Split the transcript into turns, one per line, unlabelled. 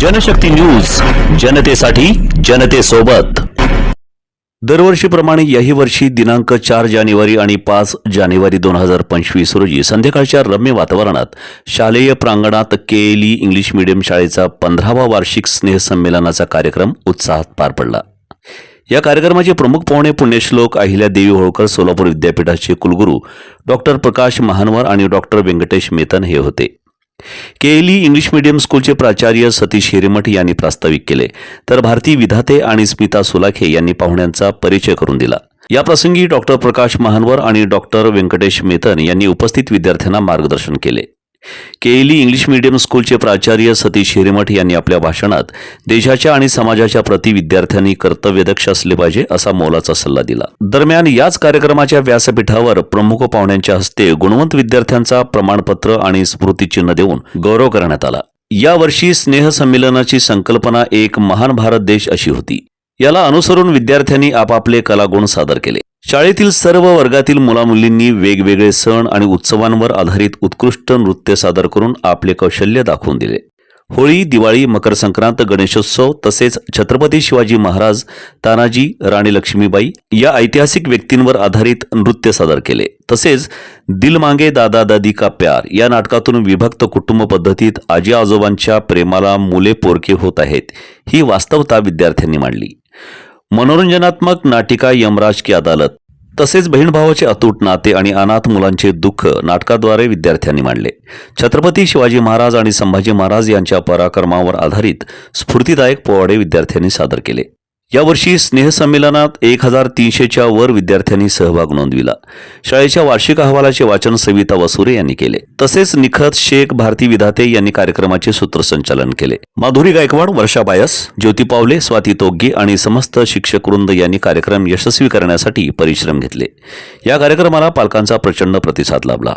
Janshakti news जनतेसाठी जनतेसोबत. दरवर्षीप्रमाणे याही वर्षी दिनांक चार जानेवारी आणि पाच जानेवारी दोन हजार पंचवीस रोजी संध्याकाळच्या रम्य वातावरणात शालेय प्रांगणात केएलई इंग्लिश मीडियम शाळेचा पंधरावा वार्षिक स्नेहसंमेलनाचा कार्यक्रम उत्साहात पार पडला. या कार्यक्रमाचे प्रमुख पाहुणे पुण्यश्लोक अहिल्यादेवी होळकर सोलापूर विद्यापीठाचे कुलगुरू डॉक्टर प्रकाश महानवर आणि डॉक्टर व्यंकटेश मेतन हे होते. केएलई इंग्लिश मीडियम स्कूलचे प्राचार्य सतीश हिरेमठ यांनी प्रास्ताविक केले. तर भारती विधाते आणि स्मिता सुलाखे यांनी पाहुण्यांचा परिचय करून दिला. या प्रसंगी डॉक्टर प्रकाश महानवर आणि डॉक्टर व्यंकटेश मेतन यांनी उपस्थित विद्यार्थ्यांना मार्गदर्शन केले. केईली इंग्लिश मीडियम स्कूलचे प्राचार्य सतीश हिरेमठ यांनी आपल्या भाषणात देशाच्या आणि समाजाच्या प्रति विद्यार्थ्यांनी कर्तव्यदक्ष असले पाहिजे असा मोलाचा सल्ला दिला. दरम्यान याच कार्यक्रमाच्या व्यासपीठावर प्रमुख पाहुण्यांच्या हस्ते गुणवंत विद्यार्थ्यांचा प्रमाणपत्र आणि स्मृतिचिन्ह देऊन गौरव करण्यात आला. यावर्षी स्नेह संमेलनाची संकल्पना एक महान भारत देश अशी होती. याला अनुसरून विद्यार्थ्यांनी आपापले कलागुण सादर केले. शाळेतील सर्व वर्गातील मुलामुलींनी वेगवेगळे सण आणि उत्सवांवर आधारित उत्कृष्ट नृत्य सादर करून आपले कौशल्य दाखवून दिले. होळी दिवाळी मकर संक्रांत गणेशोत्सव तसेच छत्रपती शिवाजी महाराज तानाजी राणी लक्ष्मीबाई या ऐतिहासिक व्यक्तींवर आधारित नृत्य सादर केले. तसेच दिल मांगे दादा दादी का प्यार या नाटकातून विभक्त कुटुंब पद्धतीत आजी आजोबांच्या प्रेमाला मुले पोरके होत आहेत ही वास्तवता विद्यार्थ्यांनी मांडली. मनोरंजनात्मक नाटिका यमराज की अदालत. तसेच बहीण भावाचे अतूट नाते आणि अनाथ मुलांचे दुःख नाटकाद्वारे विद्यार्थ्यांनी मांडले. छत्रपती शिवाजी महाराज आणि संभाजी महाराज यांच्या पराक्रमावर आधारित स्फूर्तिदायक पोवाडे विद्यार्थ्यांनी सादर केले. यावर्षी स्नेहसंमेलनात एक हजार तीनशेच्या वर विद्यार्थ्यांनी सहभाग नोंदविला. शाळेच्या वार्षिक अहवालाचे वाचन सविता वसुरे यांनी केले. तसेच निखत शेख भारती विधाते यांनी कार्यक्रमाचे सूत्रसंचालन केले. माधुरी गायकवाड वर्षा बायस ज्योती पावले स्वाती तोग्गे आणि समस्त शिक्षक वृंद यांनी कार्यक्रम यशस्वी करण्यासाठी परिश्रम घेतले. या कार्यक्रमाला पालकांचा प्रचंड प्रतिसाद लाभला.